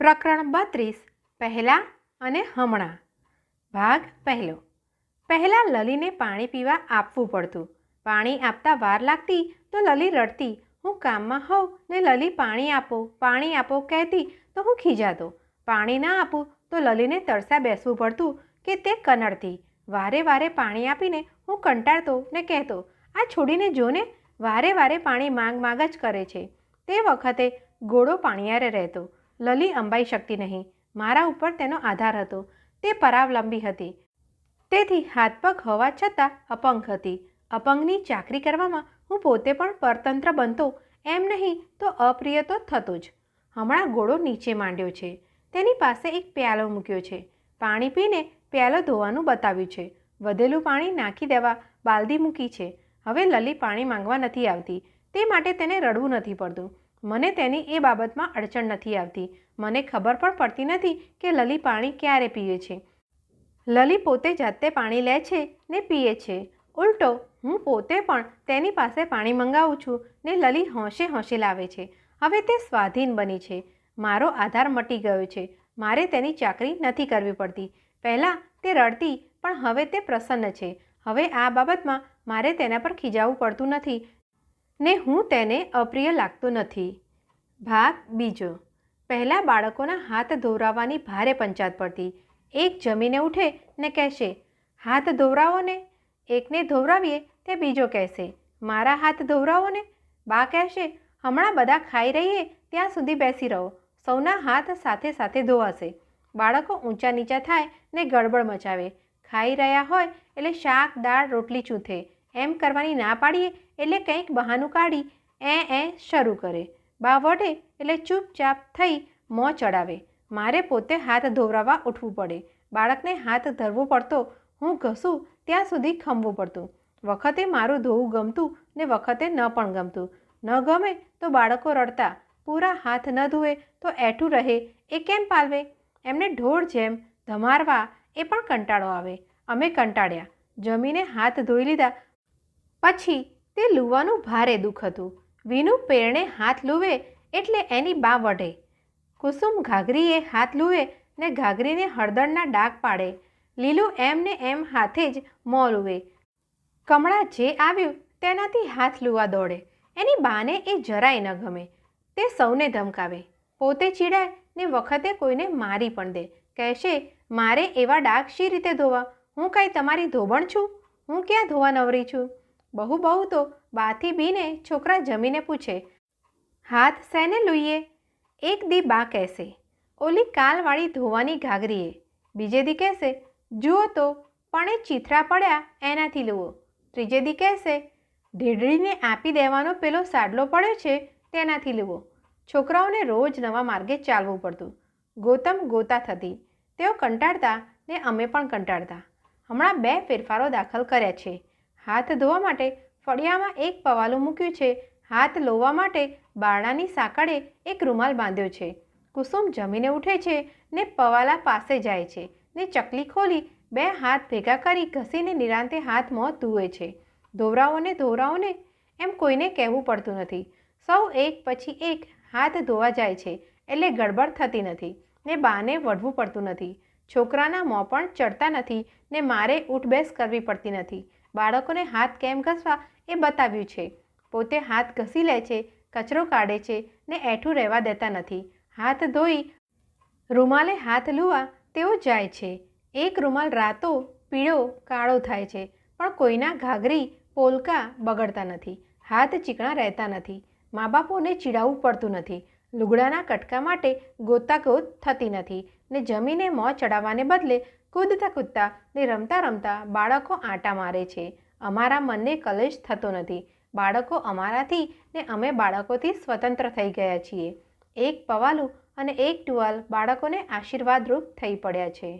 પ્રકરણ બત્રીસ, પહેલાં અને હમણાં. ભાગ પહેલો. પહેલાં લલીને પાણી પીવા આપવું પડતું. પાણી આપતા વાર લાગતી તો લલી રડતી. હું કામમાં હોઉં ને લલી પાણી આપો પાણી આપો કહેતી તો હું ખીજાતો. પાણી ના આપું તો લલીને તરસા બેસવું પડતું કે તે કનડતી. વારે વારે પાણી આપીને હું કંટાળતો ને કહેતો, આ છોડીને જોને વારે વારે પાણી માંગ માંગ જ કરે છે. તે વખતે ગોળો પાણીયારે રહેતો. લલી અંબાઈ શકતી નહીં. મારા ઉપર તેનો આધાર હતો. તે પરાવલંબી હતી. તેથી હાથ પગ હોવા છતાં અપંગ હતી. અપંગની ચાકરી કરવામાં હું પોતે પણ પરતંત્ર બનતો એમ નહીં તો અપ્રિય તો થતો જ. હમણાં ગોળો નીચે માંડ્યો છે. તેની પાસે એક પ્યાલો મૂક્યો છે. પાણી પીને પ્યાલો ધોવાનું બતાવ્યું છે. વધેલું પાણી નાખી દેવા બાલદી મૂકી છે. હવે લલી પાણી માંગવા નથી આવતી. તે માટે તેને રડવું નથી પડતું. મને તેની એ બાબતમાં અડચણ નથી આવતી. મને ખબર પણ પડતી નથી કે લલી પાણી ક્યારે પીએ છે. લલી પોતે જાતે પાણી લે છે ને પીએ છે. ઉલટો, હું પોતે પણ તેની પાસે પાણી મંગાવું છું ને લલી હોંશે હોંશે લાવે છે. હવે તે સ્વાધીન બની છે. મારો આધાર મટી ગયો છે. મારે તેની ચાકરી નથી કરવી પડતી. પહેલાં તે રડતી, પણ હવે તે પ્રસન્ન છે. હવે આ બાબતમાં મારે તેના પર ખીજાવું પડતું નથી ને હું તેને અપ્રિય લાગતો નથી. ભાગ બીજો. પહેલાં બાળકોના હાથ ધોવરાવવાની ભારે પંચાત પડતી. એક જમીને ઉઠે ને કહેશે, હાથ ધોવરાવો ને. એકને ધોવરાવીએ તે બીજો કહેશે, મારા હાથ ધોવરાવો ને. બા કહેશે, હમણાં બધા ખાઈ રહીએ, ત્યાં સુધી બેસી રહો. સૌના હાથ સાથે સાથે ધોવાશે. બાળકો ઊંચા નીચા થાય ને ગડબડ મચાવે. ખાઈ રહ્યા હોય એટલે શાક, દાળ, રોટલી ચૂંથે. એમ કરવાની ના પાડીએ એટલે કંઈક બહાનું કાઢી, એ એ, શરૂ કરે. બા વઢે એટલે ચૂપચાપ થઈ મોં ચડાવે. મારે પોતે હાથ ધોવરાવવા ઉઠવું પડે. બાળકને હાથ ધરવો પડતો, હું ઘસું, ત્યાં સુધી ખમવું પડતું. વખતે મારું ધોવું ગમતું ને વખતે ન પણ ગમતું. ન ગમે તો બાળકો રડતા, પૂરા હાથ ન ધોવે તો એઠું રહે, એ કેમ પાલવે? એમને ઢોળ જેમ ધમારવા એ પણ કંટાળો આવે. અમે કંટાળ્યા. જમીને હાથ ધોઈ લીધા. પછી તે લુવાનું ભારે દુઃખ હતું. વીનું પેરણે હાથ લૂવે એટલે એની બા વઢે. કુસુમ ઘાઘરીએ હાથ લૂવે ને ઘાઘરીને હળદરના ડાક પાડે. લીલું એમ ને એમ હાથે જ મોં લુવે. કમળા જે આવ્યું તેનાથી હાથ લૂવા દોડે. એની બાને એ જરાય ન ગમે. તે સૌને ધમકાવે. પોતે ચીડાય ને વખતે કોઈને મારી પણ દે. કહેશે, મારે એવા ડાક શી રીતે ધોવા? હું કાંઈ તમારી ધોબણ છું? હું ક્યાં ધોવા નવરી છું? બહુ બહુ તો બાથી બીને છોકરા જમીને પૂછે, હાથ શેને લૂઈએ? એક દી બા કહેશે, ઓલી કાલવાળી ધોવાની ઘાઘરીએ. બીજે દી કહેશે, જુઓ તો, પણ એ ચીથરા પડ્યા એનાથી લુઓ. ત્રીજે દી કહેશે, ઢીઢડીને આપી દેવાનો પેલો સાડલો પડ્યો છે તેનાથી લુઓ. છોકરાઓને રોજ નવા માર્ગે ચાલવું પડતું. ગોતમ ગોતા થતી. તેઓ કંટાળતા ને અમે પણ કંટાળતા. હમણાં બે ફેરફારો દાખલ કર્યા છે. હાથ ધોવા માટે ફળિયામાં એક પવાલું મૂક્યું છે. હાથ લોવા માટે બારણાની સાંકળે એક રૂમાલ બાંધ્યો છે. કુસુમ જમીને ઉઠે છે ને પવાલા પાસે જાય છે ને ચકલી ખોલી બે હાથ ભેગા કરી ઘસીને નિરાંતે હાથ મોં ધુએ છે. ધોવરાઓને ધોવરાઓને એમ કોઈને કહેવું પડતું નથી. સૌ એક પછી એક હાથ ધોવા જાય છે એટલે ગડબડ થતી નથી ને બાને વઢવું પડતું નથી. છોકરાના મોં પણ ચડતા નથી ને મારે ઉઠબેસ કરવી પડતી નથી. બાળકોને હાથ કેમ ઘસવા એ બતાવ્યું છે. પોતે હાથ ઘસી લે છે, કચરો કાઢે છે ને એઠું રહેવા દેતા નથી. હાથ ધોઈ રૂમાલે હાથ લુવા તેઓ જાય છે. એક રૂમાલ રાતો પીળો, કાળો થાય છે, પણ કોઈના ઘાઘરી, પોલકા બગડતા નથી. હાથ ચીકણા રહેતા નથી. મા બાપોને ચીડાવવું પડતું નથી. લુગડાના કટકા માટે ગોતાગોત થતી નથી ને જમીને મોં ચડાવવાને બદલે કૂદતા કૂદતા ને રમતા રમતા બાળકો આંટા મારે છે. અમારા મનને કલેશ થતો નથી. બાળકો અમારાથી ને અમે બાળકોથી સ્વતંત્ર થઈ ગયા છીએ. એક પવાલું અને એક ટુવાલ બાળકોને આશીર્વાદરૂપ થઈ પડ્યા છે.